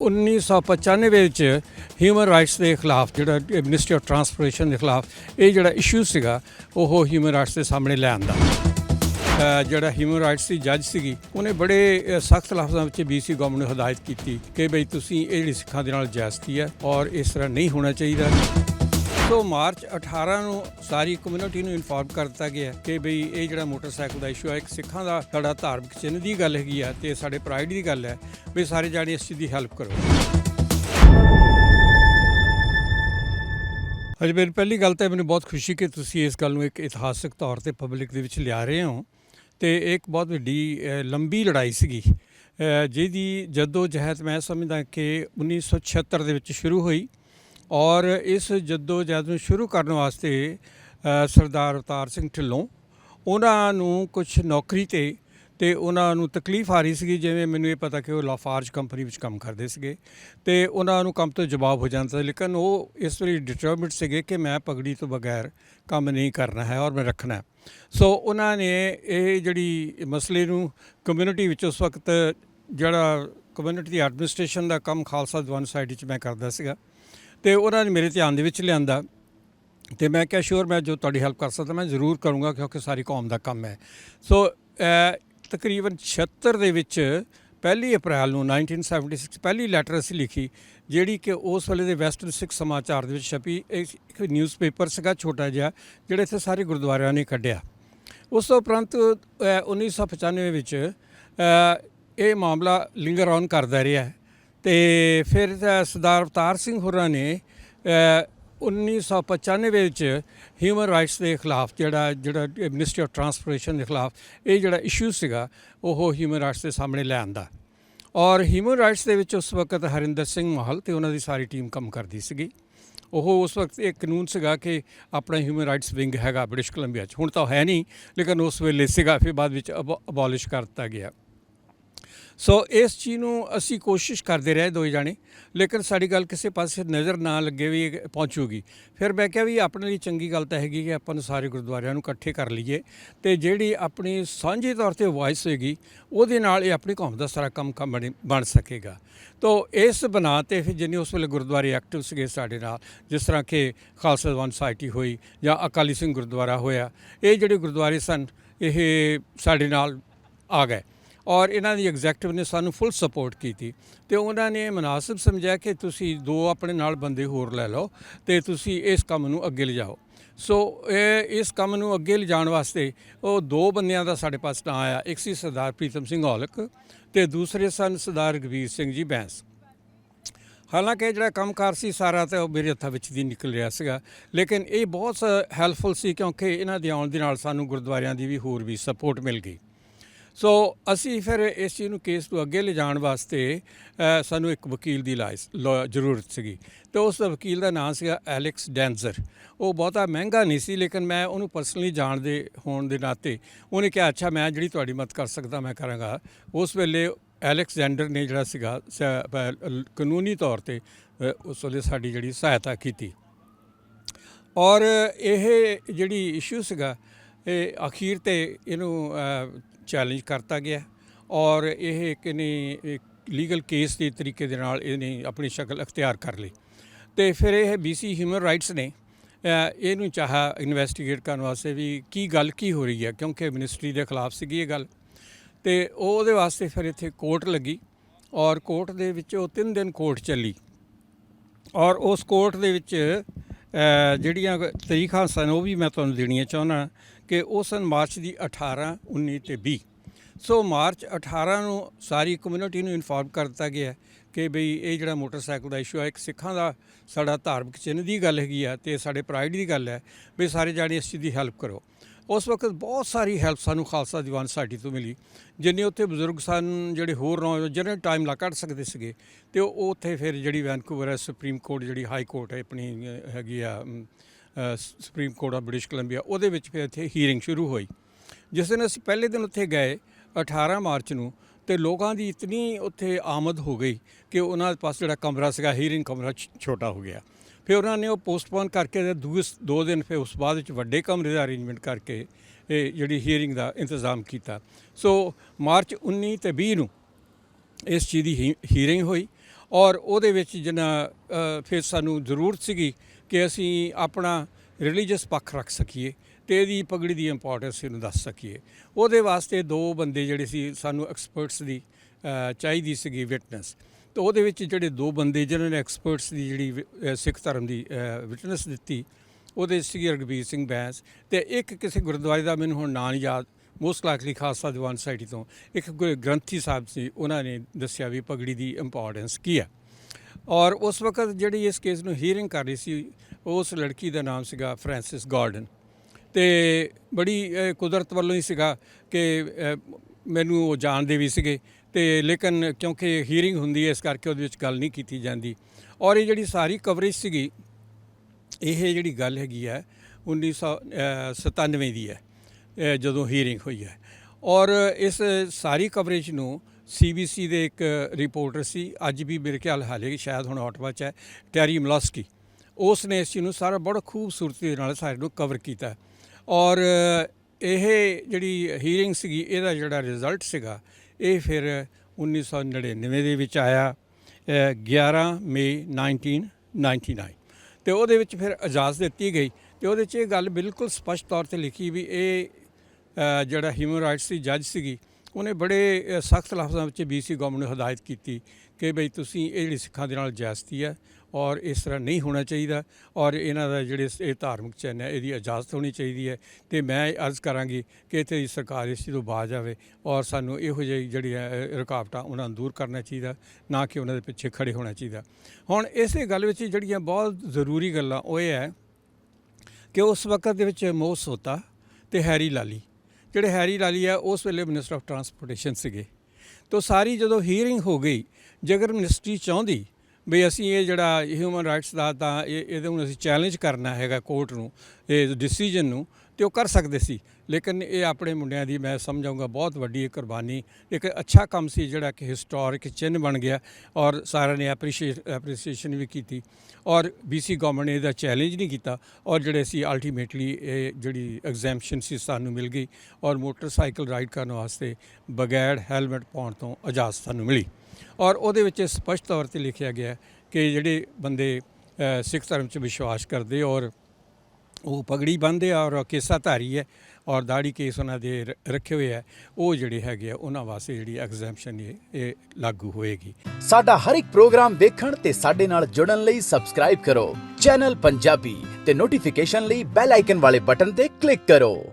1995 ਵਿੱਚ human rights ਦੇ ਖਿਲਾਫ ਜਿਹੜਾ ਮਿਨਿਸਟਰੀ ਆਫ ਟਰਾਂਸਪੋਰਟੇਸ਼ਨ ਦੇ ਖਿਲਾਫ ਇਹ ਜਿਹੜਾ ਇਸ਼ੂ ਸੀਗਾ, ਉਹ ਹਿਊਮਨ ਰਾਈਟਸ ਦੇ ਸਾਹਮਣੇ ਲੈ ਆਂਦਾ। ਜਿਹੜਾ ਹਿਊਮਨ ਰਾਈਟਸ ਦੀ ਜੱਜ ਸੀਗੀ, ਉਹਨੇ ਬੜੇ ਸਖਤ ਲਫ਼ਜ਼ਾਂ ਵਿੱਚ ਬੀਸੀ ਗਵਰਨਮੈਂਟ ਨੂੰ ਹਦਾਇਤ ਕੀਤੀ ਕਿ ਬਈ ਤੁਸੀਂ ਇਹ ਜਿਹੜੀ ਸਿੱਖਾਂ ਦੇ ਨਾਲ ਜਾਇਜ਼ਤੀ ਹੈ ਔਰ ਇਸ ਤਰ੍ਹਾਂ ਨਹੀਂ ਹੋਣਾ ਚਾਹੀਦਾ। ਸੋ ਮਾਰਚ 18 ਨੂੰ ਸਾਰੀ ਕਮਿਊਨਿਟੀ ਨੂੰ ਇਨਫੋਰਮ ਕਰ ਦਿੱਤਾ ਗਿਆ ਕਿ ਬਈ ਇਹ ਜਿਹੜਾ ਮੋਟਰਸਾਈਕਲ ਦਾ ਇਸ਼ੂ ਹੈ ਇੱਕ ਸਿੱਖਾਂ ਦਾ ਸਾਡਾ ਧਾਰਮਿਕ ਚਿੰਨ੍ਹ ਦੀ ਗੱਲ ਹੈਗੀ ਆ ਤੇ ਸਾਡੇ ਪ੍ਰਾਈਡ ਦੀ ਗੱਲ ਹੈ ਵੀ ਸਾਰੇ ਜਾਣੇ ਇਸ ਚੀਜ਼ ਦੀ ਹੈਲਪ ਕਰੋ। ਅਜੇ ਮੇਰੀ ਪਹਿਲੀ ਗੱਲ ਤਾਂ ਮੈਨੂੰ ਬਹੁਤ ਖੁਸ਼ੀ ਕਿ ਤੁਸੀਂ ਇਸ ਗੱਲ ਨੂੰ ਇੱਕ ਇਤਿਹਾਸਕ ਤੌਰ ਤੇ ਪਬਲਿਕ ਦੇ ਵਿੱਚ ਲਿਆ ਰਹੇ ਹੋ ਤੇ ਇੱਕ ਬਹੁਤ ਵੱਡੀ ਲੰਬੀ ਲੜਾਈ ਸੀਗੀ। ਜਿਹਦੀ ਜਦੋਂ ਜਹਿਦ ਮੈਂ ਸਮਝਦਾ ਕਿ 1976 ਦੇ ਵਿੱਚ ਸ਼ੁਰੂ ਹੋਈ ਔਰ ਇਸ ਜੱਦੋ ਜਹਿਦ ਨੂੰ ਸ਼ੁਰੂ ਕਰਨ ਵਾਸਤੇ ਸਰਦਾਰ ਅਵਤਾਰ ਸਿੰਘ ਢਿੱਲੋਂ, ਉਹਨਾਂ ਨੂੰ ਕੁਝ ਨੌਕਰੀ ਤੇ ਤੇ ਉਹਨਾਂ ਨੂੰ ਤਕਲੀਫ ਆ ਰਹੀ ਸੀਗੀ, ਜਿਵੇਂ ਮੈਨੂੰ ਇਹ ਪਤਾ ਕਿ ਉਹ ਲਾਫਾਰਜ ਕੰਪਨੀ ਵਿੱਚ ਕੰਮ ਕਰਦੇ ਸੀਗੇ ਤੇ ਉਹਨਾਂ ਨੂੰ ਕੰਮ ਤੋਂ ਜਵਾਬ ਹੋ ਜਾਂਦਾ ਸੀ, ਲੇਕਿਨ ਉਹ ਇਸ ਵਾਰੀ ਡਿਟਰਮਿਨਡ ਸੀਗੇ ਕਿ ਮੈਂ ਪਗੜੀ ਤੋਂ ਬਗੈਰ ਕੰਮ ਨਹੀਂ ਕਰਨਾ ਹੈ ਔਰ ਮੈਂ ਰੱਖਣਾ ਸੋ ਉਹਨਾਂ ਨੇ ਇਹ ਜਿਹੜੀ ਮਸਲੇ ਨੂੰ ਕਮਿਊਨਿਟੀ ਵਿੱਚ ਉਸ ਵਕਤ ਜਿਹੜਾ ਕਮਿਊਨਿਟੀ ਦੀ ਐਡਮਿਨਿਸਟ੍ਰੇਸ਼ਨ ਦਾ ਕੰਮ ਖਾਲਸਾ ਦੀਵਾਨ ਸਾਈਡ 'ਚ ਮੈਂ ਕਰਦਾ ਸੀਗਾ ਤੇ ਉਹਨਾਂ ਨੇ ਮੇਰੇ ਧਿਆਨ ਦੇ ਵਿੱਚ ਲਿਆਂਦਾ ਤੇ ਮੈਂ ਕਿਹਾ ਸ਼ੋਰ ਮੈਂ ਜੋ ਤੁਹਾਡੀ ਹੈਲਪ ਕਰ ਸਕਦਾ ਮੈਂ ਜ਼ਰੂਰ ਕਰੂੰਗਾ ਕਿਉਂਕਿ ਸਾਰੀ ਕੌਮ ਦਾ ਕੰਮ ਹੈ। ਸੋ ਤਕਰੀਬਨ 76 ਦੇ ਵਿੱਚ ਪਹਿਲੀ ਅਪ੍ਰੈਲ ਨੂੰ 1976 ਪਹਿਲੀ ਲੈਟਰ ਅਸੀਂ ਲਿਖੀ ਜਿਹੜੀ ਕਿ ਉਸ ਵੇਲੇ ਦੇ ਵੈਸਟਰਨ ਸਿੱਖ ਸਮਾਚਾਰ ਦੇ ਵਿੱਚ ਛਪੀ ਇੱਕ ਇੱਕ ਨਿਊਜ਼ਪੇਪਰ ਸੀਗਾ ਛੋਟਾ ਜਿਹਾ ਜਿਹੜਾ ਇੱਥੇ ਸਾਰੇ ਗੁਰਦੁਆਰਿਆਂ ਨੇ ਕੱਢਿਆ। ਉਸ ਤੋਂ ਉਪਰੰਤ ਅ, 1995 ਵਿੱਚ ਇਹ ਮਾਮਲਾ ਲਿੰਗਰ ਔਨ ਕਰਦਾ ਰਿਹਾ ਤੇ ਫਿਰ ਸਰਦਾਰ ਅਵਤਾਰ ਸਿੰਘ ਹੋਰਾਂ ਨੇ ਅ, 1995 ਵਿੱਚ ਹਿਊਮਨ ਰਾਈਟਸ ਦੇ ਖਿਲਾਫ ਜਿਹੜਾ ਜਿਹੜਾ ਮਿਨਿਸਟਰੀ ਆਫ ਟਰਾਂਸਪੋਰਟੇਸ਼ਨ ਦੇ ਖਿਲਾਫ ਇਹ ਜਿਹੜਾ ਇਸ਼ੂ ਸੀਗਾ ਉਹ ਹਿਊਮਨ ਰਾਈਟਸ ਦੇ ਸਾਹਮਣੇ ਲੈ ਆਂਦਾ। ਔਰ ਹਿਊਮਨ ਰਾਈਟਸ ਦੇ ਵਿੱਚ ਉਸ ਵਕਤ ਹਰਿੰਦਰ ਸਿੰਘ ਮਾਹਲ ਤੇ ਉਹਨਾਂ ਦੀ ਸਾਰੀ ਟੀਮ ਕੰਮ ਕਰਦੀ ਸੀਗੀ। ਉਹ ਉਸ ਵਕਤ ਇੱਕ ਕਾਨੂੰਨ ਸੀਗਾ ਕਿ ਆਪਣਾ ਹਿਊਮਨ ਰਾਈਟਸ ਵਿੰਗ ਹੈਗਾ ਬ੍ਰਿਟਿਸ਼ ਕੋਲੰਬੀਆ 'ਚ। ਹੁਣ ਤਾਂ ਹੈ ਨਹੀਂ ਲੇਕਿਨ ਉਸ ਵੇਲੇ ਸੀਗਾ ਫਿਰ ਬਾਅਦ ਵਿੱਚ ਅਬੋਲਿਸ਼ ਕਰ ਦਿੱਤਾ ਗਿਆ। ਸੋ ਇਸ ਚੀਜ਼ ਨੂੰ ਅਸੀਂ ਕੋਸ਼ਿਸ਼ ਕਰਦੇ ਰਹੇ ਦੋਏ ਜਾਣੇ। ਲੇਕਿਨ ਸਾਡੀ ਗੱਲ ਕਿਸੇ ਪਾਸੇ ਨਜ਼ਰ ਨਾ ਲੱਗੇ ਵੀ ਇਹ ਪਹੁੰਚੂਗੀ। ਫਿਰ ਮੈਂ ਕਿਹਾ ਵੀ ਆਪਣੇ ਲਈ ਚੰਗੀ ਗੱਲ ਤਾਂ ਹੈਗੀ ਕਿ ਆਪਾਂ ਨੂੰ ਸਾਰੇ ਗੁਰਦੁਆਰਿਆਂ ਨੂੰ ਇਕੱਠੇ ਕਰ ਲਈਏ। ਤੇ ਜਿਹੜੀ ਆਪਣੀ ਸਾਂਝੇ ਤੌਰ ਤੇ ਵਾਇਸ ਹੋਏਗੀ, ਉਹਦੇ ਨਾਲ ਇਹ ਆਪਣੀ ਕੌਮ ਦਾ ਸਾਰਾ ਕੰਮ ਕੰਮ ਬਣੇ- ਬਣ ਸਕੇਗਾ। ਤੋ ਇਸ ਬਣਾ ਤੇ ਫਿਰ ਜਿੰਨੇ ਉਸ ਵੇਲੇ ਗੁਰਦੁਆਰੇ ਐਕਟਿਵ ਸੀਗੇ ਸਾਡੇ ਨਾਲ, ਜਿਸ ਤਰ੍ਹਾਂ ਕਿ ਖਾਲਸਾ ਦੀਵਾਨ ਸੁਸਾਇਟੀ ਹੋਈ ਜਾਂ ਅਕਾਲੀ ਸਿੰਘ ਗੁਰਦੁਆਰਾ ਹੋਇਆ, ਇਹ ਜਿਹੜੇ ਗੁਰਦੁਆਰੇ ਸਨ, ਇਹ ਸਾਡੇ ਨਾਲ ਆ ਗਏ। ਔਰ ਇਹਨਾਂ ਦੀ ਐਗਜ਼ੈਕਟਿਵ ਨੇ ਸਾਨੂੰ ਫੁੱਲ ਸਪੋਰਟ ਕੀਤੀ ਤੇ ਉਹਨਾਂ ਨੇ ਮناسب ਸਮਝਿਆ ਕਿ ਤੁਸੀਂ ਦੋ ਆਪਣੇ ਨਾਲ ਬੰਦੇ ਹੋਰ ਲੈ ਲਓ ਤੇ ਤੁਸੀਂ ਇਸ ਕੰਮ ਨੂੰ ਅੱਗੇ ਲਿਜਾਓ। ਸੋ ਇਹ ਇਸ ਕੰਮ ਨੂੰ ਅੱਗੇ ਲਿਜਾਣ ਵਾਸਤੇ ਉਹ ਦੋ ਬੰਦਿਆਂ ਦਾ ਸਾਡੇ ਪਾਸ ਤਾਂ ਆਇਆ, ਇੱਕ ਸੀ ਸਰਦਾਰ ਪ੍ਰੀਤਮ ਸਿੰਘ ਔਲਕ ਤੇ ਦੂਸਰੇ ਸਨ ਸਰਦਾਰ ਗਵੀਰ ਸਿੰਘ ਜੀ ਬੈਂਸ। ਹਾਲਾਂਕਿ ਜਿਹੜਾ ਕੰਮ ਕੰਮਕਾਰ ਸੀ ਸਾਰਾ ਤੇ ਉਹ ਮੇਰੇ ਹੱਥਾਂ ਵਿੱਚ ਦੀ ਨਿਕਲ ਰਿਹਾ ਸੀਗਾ, ਲੇਕਿਨ ਇਹ ਬਹੁਤ ਹੈਲਪਫੁਲ ਸੀ ਕਿਉਂਕਿ ਇਹਨਾਂ ਦੇ ਆਉਣ ਦੇ ਨਾਲ ਸਾਨੂੰ ਗੁਰਦੁਆਰਿਆਂ ਦੀ ਵੀ ਹੋਰ ਵੀ ਸਪੋਰਟ ਮਿਲ ਗਈ। ਸੋ ਅਸੀਂ ਫਿਰ ਇਸ ਚੀਜ਼ ਨੂੰ ਕੇਸ ਨੂੰ ਅੱਗੇ ਲਿਜਾਣ ਵਾਸਤੇ ਸਾਨੂੰ ਇੱਕ ਵਕੀਲ ਦੀ ਲਾਇਸ, ਲੋ- ਜ਼ਰੂਰਤ ਸੀਗੀ। ਤੇ ਉਸ ਵਕੀਲ ਦਾ ਨਾਮ ਸੀਗਾ ਐਲੈਕਸ ਡੈਂਜ਼ਰ। ਉਹ ਬਹੁਤਾ ਮਹਿੰਗਾ ਨਹੀਂ ਸੀ, ਲੇਕਿਨ ਮੈਂ ਉਹਨੂੰ ਪਰਸਨਲੀ ਜਾਣਦੇ ਹੋਣ ਦੇ ਨਾਤੇ ਉਹਨੇ ਕਿਹਾ, ਅੱਛਾ, ਮੈਂ ਜਿਹੜੀ ਤੁਹਾਡੀ ਮਦਦ ਕਰ ਸਕਦਾ, ਮੈਂ ਕਰਾਂਗਾ। ਉਸ ਵੇਲੇ ਐਲੈਕਸੈਂਡਰ ਨੇ ਜਿਹੜਾ ਸੀਗਾ ਕਾਨੂੰਨੀ ਤੌਰ ਤੇ ਉਸ ਵੇਲੇ ਸਾਡੀ ਜਿਹੜੀ ਸਹਾਇਤਾ ਕੀਤੀ। ਔਰ ਇਹ ਜਿਹੜੀ ਇਸ਼ੂ ਸੀਗਾ, ਇਹ ਅਖੀਰ ਤੇ ਇਹਨੂੰ ਚੈਲੰਜ ਕਰਤਾ ਗਿਆ। ਔਰ ਇਹ ਇੱਕ ਨੇ ਲੀਗਲ ਕੇਸ ਦੇ ਤਰੀਕੇ ਦੇ ਨਾਲ ਇਹਨੇ ਆਪਣੀ ਸ਼ਕਲ ਅਖਤਿਆਰ ਕਰ ਲਈ। ਤੇ ਫਿਰ ਇਹ ਬੀਸੀ ਹਿਊਮਨ ਰਾਈਟਸ ਨੇ ਇਹਨੂੰ ਚਾਹਾ ਇਨਵੈਸਟੀਗੇਟ ਕਰਨ ਵਾਸਤੇ ਵੀ ਕੀ ਗੱਲ ਕੀ ਹੋ ਰਹੀ ਹੈ, ਕਿਉਂਕਿ ਮਿਨਿਸਟਰੀ ਦੇ ਖਿਲਾਫ ਸੀਗੀ ਇਹ ਗੱਲ। ਤੇ ਉਹ ਉਹਦੇ ਵਾਸਤੇ ਫਿਰ ਇੱਥੇ ਕੋਰਟ ਲੱਗੀ ਔਰ ਕੋਰਟ ਦੇ ਵਿੱਚ ਉਹ 3 ਦਿਨ ਕੋਰਟ ਚੱਲੀ। ਔਰ ਉਸ ਕੋਰਟ ਦੇ ਵਿੱਚ ਜਿਹੜੀਆਂ ਤਰੀਖਾਂ ਸਨ ਉਹ ਵੀ ਮੈਂ ਤੁਹਾਨੂੰ ਦੇਣੀਆਂ ਚਾਹੁੰਦਾ। ਕਿ ਉਹ ਸਨ ਮਾਰਚ ਦੀ 18 19 ਤੇ 20 ਸੋ ਮਾਰਚ 18 ਨੂੰ ਸਾਰੀ ਕਮਿਊਨਿਟੀ ਨੂੰ ਇਨਫੋਰਮ ਕਰ ਦਿੱਤਾ ਗਿਆ ਕਿ ਬਈ ਇਹ ਜਿਹੜਾ ਮੋਟਰਸਾਈਕਲ ਦਾ ਇਸ਼ੂ ਹੈ ਇੱਕ ਸਿੱਖਾਂ ਦਾ ਸਾਡਾ ਧਾਰਮਿਕ ਚਿੰਨ੍ਹ ਦੀ ਗੱਲ ਹੈਗੀ ਆ ਤੇ ਸਾਡੇ ਪ੍ਰਾਈਡ ਦੀ ਗੱਲ ਹੈ ਵੀ ਸਾਰੇ ਜਾਣੇ ਇਸ ਚੀਜ਼ ਦੀ ਹੈਲਪ ਕਰੋ। ਉਸ ਵਕਤ ਬਹੁਤ ਸਾਰੀ ਹੈਲਪ ਸਾਨੂੰ ਖਾਲਸਾ ਦੀਵਾਨ ਸਾਡੀ ਤੋਂ ਮਿਲੀ, ਜਿੰਨੇ ਉੱਥੇ ਬਜ਼ੁਰਗ ਸਨ, ਜਿਹੜੇ ਹੋਰ ਨੌ, ਜਿਹਨੇ ਟਾਈਮ ਲਾ ਕੱਢ ਸਕਦੇ ਸੀਗੇ, ਤੇ ਉਹ ਉੱਥੇ ਫਿਰ ਜਿਹੜੀ ਵੈਨਕੂਵਰ ਹੈ ਸੁਪਰੀਮ ਕੋਰਟ ਜਿਹੜੀ ਹਾਈ ਕੋਰਟ ਹੈ, ਆਪਣੀ ਹੈਗੀ ਆ supreme court of British Columbia ਉਹਦੇ ਵਿੱਚ ਫਿਰ ਇੱਥੇ ਹੀਅਰਿੰਗ ਸ਼ੁਰੂ ਹੋਈ। ਜਿਸ ਦਿਨ ਅਸੀਂ ਪਹਿਲੇ ਦਿਨ ਉੱਥੇ ਗਏ 18 ਮਾਰਚ ਨੂੰ, ਤੇ ਲੋਕਾਂ ਦੀ ਇਤਨੀ ਉੱਥੇ ਆਮਦ ਹੋ ਗਈ ਕਿ ਉਹਨਾਂ ਦੇ ਪਾਸ ਜਿਹੜਾ ਕਮਰਾ ਸੀਗਾ ਹੀਅਰਿੰਗ ਕਮਰਾ ਛੋਟਾ ਹੋ ਗਿਆ। ਫਿਰ ਉਹਨਾਂ ਨੇ ਉਹ ਪੋਸਟਪੋਨ ਕਰਕੇ ਤੇ ਦੋ ਦਿਨ ਫਿਰ ਉਸ ਬਾਅਦ ਵਿੱਚ ਵੱਡੇ ਕਮਰੇ ਦਾ ਅਰੇਂਜਮੈਂਟ ਕਰਕੇ ਇਹ ਜਿਹੜੀ ਹੀਅਰਿੰਗ ਦਾ ਇੰਤਜ਼ਾਮ ਕੀਤਾ। ਸੋ ਮਾਰਚ 19 ਤੇ 20 ਨੂੰ ਇਸ ਚੀਜ਼ ਦੀ ਹੀਅਰਿੰਗ ਹੋਈ ਔਰ ਉਹਦੇ ਵਿੱਚ ਜਿਹਨਾਂ ਫਿਰ ਸਾਨੂੰ ਜ਼ਰੂਰਤ ਸੀਗੀ ਕਿ ਅਸੀਂ ਆਪਣਾ ਰਿਲੀਜੀਅਸ ਪੱਖ ਰੱਖ ਸਕੀਏ ਤੇ ਇਹਦੀ ਪਗੜੀ ਦੀ ਇੰਪੋਰਟੈਂਸ ਇਹਨੂੰ ਦੱਸ ਸਕੀਏ। ਉਹਦੇ ਵਾਸਤੇ ਦੋ ਬੰਦੇ ਜਿਹੜੇ ਸੀ, ਸਾਨੂੰ ਐਕਸਪਰਟਸ ਦੀ ਚਾਹੀਦੀ ਸੀਗੀ ਵਿਟਨੈਸ ਤੇ ਉਹਦੇ ਵਿੱਚ ਜਿਹੜੇ ਦੋ ਬੰਦੇ ਜਿਨ੍ਹਾਂ ਨੇ ਐਕਸਪਰਟਸ ਦੀ ਜਿਹੜੀ ਸਿੱਖ ਧਰਮ ਦੀ ਵਿਟਨੈਸ ਦਿੱਤੀ, ਉਹਦੇ ਸੀਗੇ ਰਗਬੀਰ ਸਿੰਘ ਬੈਂਸ ਤੇ ਇੱਕ ਕਿਸੇ ਗੁਰਦੁਆਰੇ ਦਾ ਮੈਨੂੰ ਹੁਣ ਨਾਂ ਨਹੀਂ ਯਾਦ most likely Khalsa Diwan society ਤੋਂ। ਇੱਕ ਗੁਰ- ਗ੍ਰੰਥੀ ਸਾਹਿਬ ਸੀ, ਉਹਨਾਂ ਨੇ ਦੱਸਿਆ ਵੀ ਪਗੜੀ ਦੀ ਇੰਪੋਰਟੈਂਸ ਕੀ ਹੈ। ਔਰ ਉਸ ਵਕਤ ਜਿਹੜੀ ਇਸ ਕੇਸ ਨੂੰ ਹੀਅਰਿੰਗ ਕਰ ਰਹੀ ਸੀ, ਉਸ ਲੜਕੀ ਦਾ ਨਾਮ ਸੀਗਾ ਫ੍ਰਾਂਸਿਸ ਗਾਰਡਨ ਤੇ ਬੜੀ ਕੁਦਰਤ ਵੱਲੋਂ ਹੀ ਸੀਗਾ ਕਿ ਮੈਨੂੰ ਉਹ ਜਾਣਦੇ ਵੀ ਸੀਗੇ ਤੇ ਲੇਕਿਨ ਕਿਉਂਕਿ ਹੀਅਰਿੰਗ ਹੁੰਦੀ ਹੈ, ਇਸ ਕਰਕੇ ਉਹਦੇ ਵਿੱਚ ਗੱਲ ਨਹੀਂ ਕੀਤੀ ਜਾਂਦੀ। ਔਰ ਇਹ ਜਿਹੜੀ ਸਾਰੀ ਕਵਰੇਜ ਸੀਗੀ, ਇਹ ਜਿਹੜੀ ਗੱਲ ਹੈਗੀ ਹੈ 1997 ਦੀ ਹੈ ਜਦੋਂ ਹੀਅਰਿੰਗ ਹੋਈ ਹੈ। ਔਰ ਇਸ ਸਾਰੀ ਕਵਰੇਜ ਨੂੰ ਸੀਬੀਸੀ ਦੇ ਇੱਕ ਰਿਪੋਰਟਰ ਸੀ ਅੱਜ ਵੀ ਮੇਰੇ ਖਿਆਲ ਹਾਲੇ ਸ਼ਾਇਦ ਹੁਣ ਆਟਵਾ 'ਚ ਹੈ ਟੈਰੀ ਮਲਸਕੀ ਉਸ ਨੇ ਇਸ ਚੀਜ਼ ਨੂੰ ਸਾਰਾ ਬੜਾ ਖੂਬਸੂਰਤੀ ਦੇ ਨਾਲ ਸਾਰੇ ਨੂੰ ਕਵਰ ਕੀਤਾ। ਔਰ ਇਹ ਜਿਹੜੀ ਹੀਅਰਿੰਗ ਸੀਗੀ ਇਹਦਾ ਜਿਹੜਾ ਰਿਜ਼ਲਟ ਸੀਗਾ ਇਹ ਫਿਰ 1999 ਦੇ ਵਿੱਚ ਆਇਆ ਅ, 11 ਮਈ 1999 ਤੇ ਉਹਦੇ ਵਿੱਚ ਫਿਰ ਇਜਾਜ਼ਤ ਦਿੱਤੀ ਗਈ। ਤੇ ਉਹਦੇ 'ਚ ਇਹ ਗੱਲ ਬਿਲਕੁਲ ਸਪਸ਼ਟ ਤੌਰ ਤੇ ਲਿਖੀ ਵੀ ਇਹ ਜਿਹੜਾ ਹਿਊਮਨ ਰਾਈਟਸ ਦੀ ਜੱਜ ਸੀਗੀ ਉਹਨੇ ਬੜੇ ਸਖਤ ਲਫ਼ਜ਼ਾਂ ਵਿੱਚ ਬੀਸੀ ਗਵਰਨਮੈਂਟ ਨੂੰ ਹਦਾਇਤ ਕੀਤੀ ਕਿ ਬਈ ਤੁਸੀਂ ਇਹ ਜਿਹੜੀ ਸਿੱਖਾਂ ਦੇ ਨਾਲ ਜਾਸਤੀ ਹੈ ਔਰ ਇਸ ਤਰ੍ਹਾਂ ਨਹੀਂ ਹੋਣਾ ਚਾਹੀਦਾ ਔਰ ਇਹਨਾਂ ਦਾ ਜਿਹੜੇ ਇਹ ਧਾਰਮਿਕ ਚੈਨ ਹੈ ਇਹਦੀ ਇਜਾਜ਼ਤ ਹੋਣੀ ਚਾਹੀਦੀ ਹੈ ਤੇ ਮੈਂ ਇਹ ਅਰਜ਼ ਕਰਾਂਗੀ ਕਿ ਇੱਥੇ ਦੀ ਸਰਕਾਰ ਇਸ ਚੀਜ਼ ਤੋਂ ਬਾਜ ਆਵੇ ਔਰ ਸਾਨੂੰ ਇਹੋ ਜਿਹੀ ਜਿਹੜੀਆਂ ਅ, ਰੁਕਾਵਟਾਂ ਉਹਨਾਂ ਨੂੰ ਦੂਰ ਕਰਨਾ ਚਾਹੀਦਾ ਨਾ ਕਿ ਉਹਨਾਂ ਦੇ ਪਿੱਛੇ ਖੜੇ ਹੋਣਾ ਚਾਹੀਦਾ। ਹੁਣ ਇਸੇ ਗੱਲ ਵਿੱਚ ਜਿਹੜੀਆਂ ਬਹੁਤ ਜ਼ਰੂਰੀ ਗੱਲਾਂ ਉਹ ਇਹ ਹੈ ਕਿ ਉਸ ਵਕਤ ਦੇ ਵਿੱਚ ਮੋਸ ਸੋਤਾ ਤੇ ਹੈਰੀ ਲਾਲੀ। ਜਿਹੜੇ ਹੈਰੀ ਲਾਲੀ ਆ, ਉਸ ਵੇਲੇ ਮਿਨਿਸਟਰ ਆਫ ਟਰਾਂਸਪੋਰਟੇਸ਼ਨ ਸੀਗੇ। ਤੋਂ ਸਾਰੀ ਜਦੋਂ ਹੀਅਰਿੰਗ ਹੋ ਗਈ, ਜੇਕਰ ਮਿਨਿਸਟਰੀ ਚਾਹੁੰਦੀ ਵੀ ਅਸੀਂ ਇਹ ਜਿਹੜਾ ਹਿਊਮਨ ਰਾਈਟਸ ਦਾ ਤਾਂ ਇਹ ਇਹਦੇ ਨੂੰ ਅਸੀਂ ਚੈਲੰਜ ਕਰਨਾ ਹੈਗਾ ਕੋਰਟ ਨੂੰ, ਇਹ ਡਿਸੀਜਨ ਨੂੰ, ਤੇ ਉਹ ਕਰ ਸਕਦੇ ਸੀ। ਲੇਕਿਨ ਇਹ ਆਪਣੇ ਮੁੰਡਿਆਂ ਦੀ ਮੈਂ ਸਮਝਾਂਗਾ ਬਹੁਤ ਵੱਡੀ ਇਹ ਕੁਰਬਾਨੀ। ਇੱਕ ਅੱਛਾ ਕੰਮ ਸੀ ਜਿਹੜਾ ਕਿ ਹਿਸਟੋਰਿਕ ਚਿੰਨ੍ਹ ਬਣ ਗਿਆ ਔਰ ਸਾਰਿਆਂ ਨੇ ਐਪਰੀਸ਼ੀਏਟ ਐਪਰੀਸੀਏਸ਼ਨ ਵੀ ਕੀਤੀ। ਔਰ ਬੀਸੀ ਗਵਰਨਮੈਂਟ ਨੇ ਇਹਦਾ ਚੈਲੰਜ ਨਹੀਂ ਕੀਤਾ ਔਰ ਜਿਹੜੇ ਸੀ ਅਲਟੀਮੇਟਲੀ ਇਹ ਜਿਹੜੀ ਐਗਜ਼ੈਂਪਸ਼ਨ ਸੀ ਸਾਨੂੰ ਮਿਲ ਗਈ ਔਰ ਮੋਟਰਸਾਈਕਲ ਰਾਈਡ ਕਰਨ ਵਾਸਤੇ ਬਗੈਰ ਹੈਲਮਟ ਪਾਉਣ ਤੋਂ ਇਜਾਜ਼ਤ ਸਾਨੂੰ ਮਿਲੀ। ਔਰ ਉਹਦੇ ਵਿੱਚ ਸਪਸ਼ਟ ਤੌਰ ਤੇ ਲਿਖਿਆ ਗਿਆ ਕਿ ਜਿਹੜੇ ਬੰਦੇ ਸਿੱਖ ਧਰਮ 'ਚ ਵਿਸ਼ਵਾਸ ਕਰਦੇ ਔਰ ਉਹ ਪਗੜੀ ਬੰਨ੍ਹਦੇ ਆ ਔਰ ਕੇਸਾ ਧਾਰੀ ਹੈ ਔਰ ਦਾੜੀ ਕੇਸ ਉਹਨਾਂ ਦੇ ਰ- ਰੱਖੇ ਹੋਏ ਆ, ਉਹ ਜਿਹੜੇ ਹੈਗੇ ਆ, ਉਹਨਾਂ ਵਾਸਤੇ ਜਿਹੜੀ ਐਗਜ਼ੈਂਪਸ਼ਨ ਇਹ ਲਾਗੂ ਹੋਏਗੀ। ਸਾਡਾ ਹਰ ਇੱਕ ਪ੍ਰੋਗਰਾਮ ਦੇਖਣ ਤੇ ਸਾਡੇ ਨਾਲ ਜੁੜਨ ਲਈ ਸਬਸਕ੍ਰਾਈਬ ਕਰੋ। ਚੈਨਲ ਪੰਜਾਬੀ ਤੇ ਨੋਟੀਫਿਕੇਸ਼ਨ ਲਈ ਬੈਲ ਆਈਕਨ ਵਾਲੇ ਬਟਨ ਤੇ ਕਲਿੱਕ ਕਰੋ।